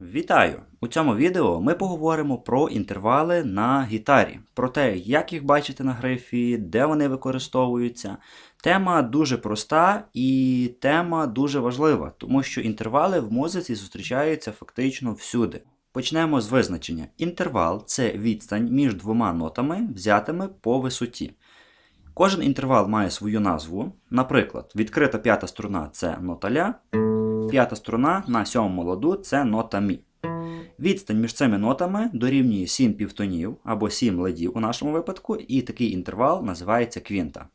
Вітаю! У цьому відео ми поговоримо про інтервали на гітарі, про те, як їх бачити на грифі, де вони використовуються. Тема дуже проста і тема дуже важлива, тому що інтервали в музиці зустрічаються фактично всюди. Почнемо з визначення. Інтервал це відстань між двома нотами, взятими по висоті. Кожен інтервал має свою назву. Наприклад, відкрита п'ята струна це нота ля, п'ята струна на сьомому ладу це нота мі. Відстань між цими нотами дорівнює 7 півтонів або 7 ладів у нашому випадку, і такий інтервал називається квінта.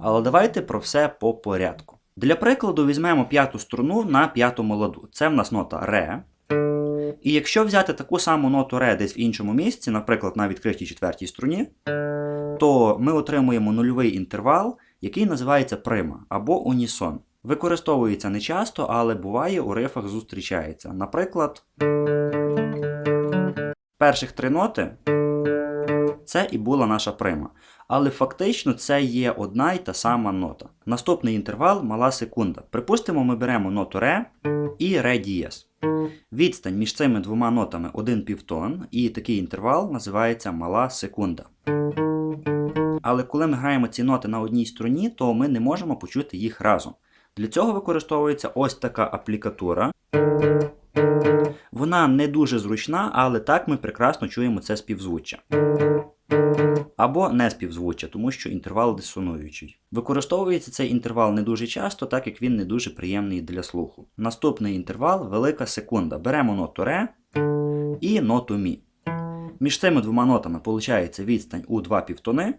Але давайте про все по порядку. Для прикладу візьмемо п'яту струну на п'ятому ладу. Це в нас нота ре. І якщо взяти таку саму ноту ре десь в іншому місці, наприклад, на відкритій четвертій струні, то ми отримуємо нульовий інтервал, який називається прима або унісон. Використовується не часто, але буває у рифах зустрічається. Наприклад, перших три ноти це і була наша прима. Але фактично це є одна й та сама нота. Наступний інтервал мала секунда. Припустимо, ми беремо ноту ре і ре дієс. Відстань між цими двома нотами один півтон, і такий інтервал називається мала секунда. Але коли ми граємо ці ноти на одній струні, то ми не можемо почути їх разом. Для цього використовується ось така аплікатура. Вона не дуже зручна, але так ми прекрасно чуємо це співзвуччя. Або не співзвуччя, тому що інтервал дисонуючий. Використовується цей інтервал не дуже часто, так як він не дуже приємний для слуху. Наступний інтервал велика секунда. Беремо ноту ре і ноту мі. Між цими двома нотами виходить відстань у два півтони.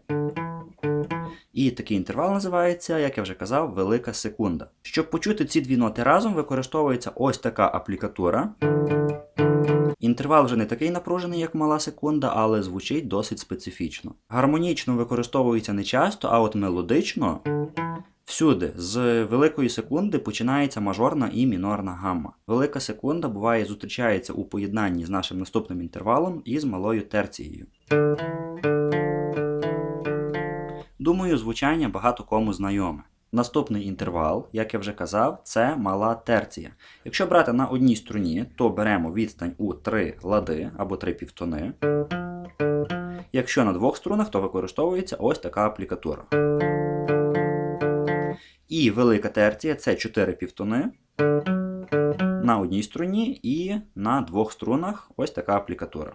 І такий інтервал називається, як я вже казав, велика секунда. Щоб почути ці дві ноти разом, використовується ось така аплікатура. Інтервал вже не такий напружений, як мала секунда, але звучить досить специфічно. Гармонічно використовується не часто, а от мелодично. Всюди з великої секунди починається мажорна і мінорна гамма. Велика секунда буває зустрічається у поєднанні з нашим наступним інтервалом і з малою терцією. Думаю, звучання багато кому знайоме. Наступний інтервал, як я вже казав, це мала терція. Якщо брати на одній струні, то беремо відстань у 3 лади або 3 півтони. Якщо на двох струнах, то використовується ось така аплікатура. І велика терція це 4 півтони на одній струні і на двох струнах ось така аплікатура.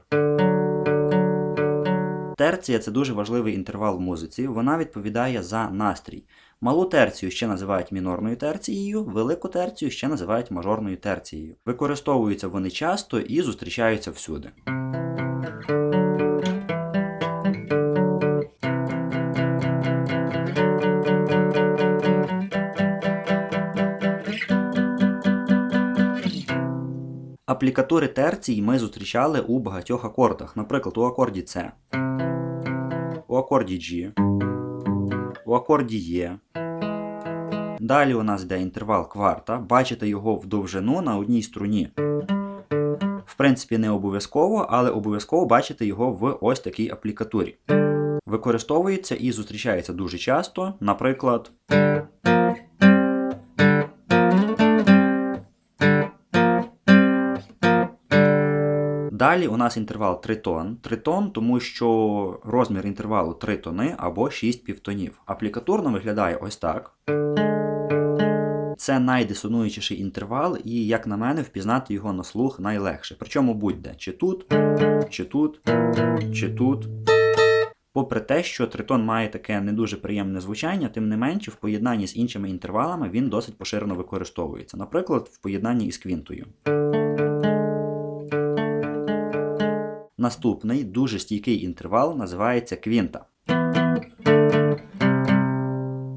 Терція це дуже важливий інтервал в музиці, вона відповідає за настрій. Малу терцію ще називають мінорною терцією, велику терцію ще називають мажорною терцією. Використовуються вони часто і зустрічаються всюди. Аплікатури терцій ми зустрічали у багатьох акордах, наприклад, у акорді С, у акорді G, у акорді Є. Далі у нас йде інтервал кварта, бачите його в довжину на одній струні. В принципі, не обов'язково, але обов'язково бачите його в ось такій аплікатурі. Використовується і зустрічається дуже часто, наприклад. Далі у нас інтервал тритон. Тритон, тому що розмір інтервалу 3 тони або 6 півтонів. Аплікатурно виглядає ось так. Це найдисонуючіший інтервал, і, як на мене, впізнати його на слух найлегше. Причому будь-де чи тут, чи тут, чи тут. Попри те, що тритон має таке не дуже приємне звучання, тим не менше, в поєднанні з іншими інтервалами він досить поширено використовується. Наприклад, в поєднанні із квінтою. Наступний дуже стійкий інтервал називається квінта.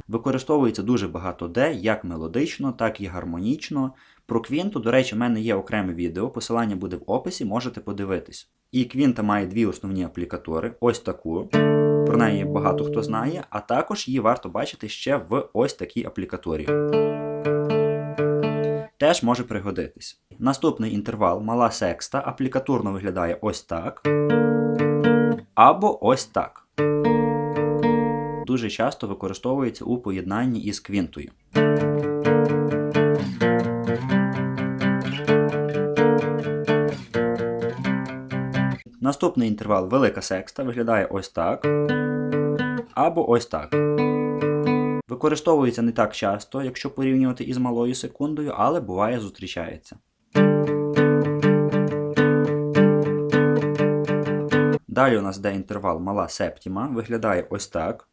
Використовується дуже багато де, як мелодично, так і гармонічно. Про квінту, до речі, в мене є окреме відео, посилання буде в описі, можете подивитись. І квінта має дві основні аплікатури: ось таку. Про неї багато хто знає, а також її варто бачити ще в ось такій аплікатурі теж може пригодитись. Наступний інтервал мала секста, аплікатурно виглядає ось так. Або ось так. Дуже часто використовується у поєднанні із квінтою. Наступний інтервал велика секста виглядає ось так. Або ось так. Використовується не так часто, якщо порівнювати із малою секундою, але буває зустрічається. Далі у нас йде інтервал мала септіма, виглядає ось так,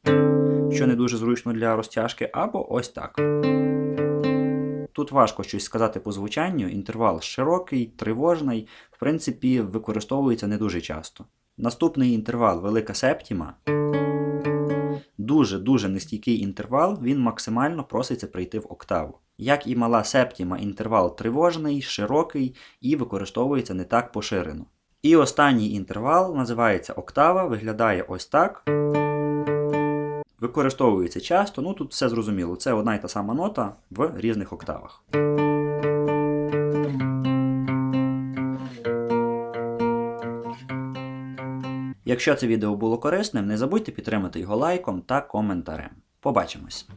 що не дуже зручно для розтяжки, або ось так. Тут важко щось сказати по звучанню, інтервал широкий, тривожний, в принципі, використовується не дуже часто. Наступний інтервал велика септіма. Дуже-дуже нестійкий інтервал, він максимально проситься прийти в октаву. Як і мала септіма, інтервал тривожний, широкий і використовується не так поширено. І останній інтервал називається октава, виглядає ось так. Використовується часто, ну тут все зрозуміло. Це одна й та сама нота в різних октавах. Якщо це відео було корисним, не забудьте підтримати його лайком та коментарем. Побачимось!